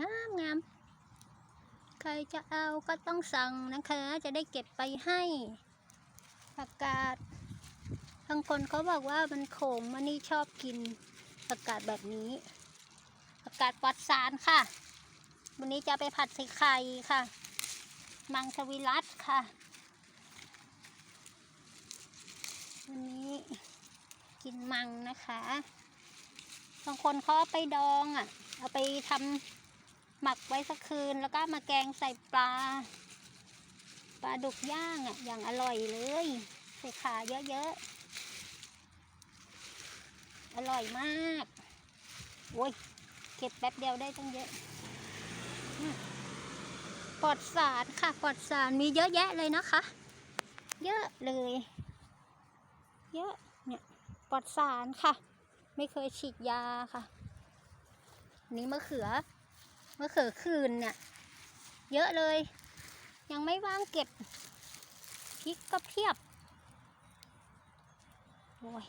งามงามใครจะเอาก็ต้องสั่งนะคะ จะได้เก็บไปให้ผักกาดบางคนเขาบอกว่ามันขมมันนี่ชอบกินผักกาดแบบนี้ผักกาดปลอดสารค่ะ วันนี้จะไปผัดใส่ไข่ค่ะ มังสวิรัตค่ะวันนี้กินมังนะคะ บางคนเขาไปดองอะ เอาไปทำ หมักไว้สักคืนแล้วก็มาแกงใส่ปลา ปลาดุกย่างอะ อย่างอร่อยเลย ใส่ขาเยอะๆ อร่อยมากโอ้ยเก็บแป๊บเดียวได้ตั้งเยอะปลอดสารค่ะปลอดสารมีเยอะแยะเลยนะคะ เยอะเลย เยอะเนี่ยปลอดสารค่ะ ไม่เคยฉีดยาค่ะ นี่มะเขือ มะเขือคืนเนี่ย เยอะเลย ยังไม่ว่างเก็บพริกก็เพียบ โอ้ย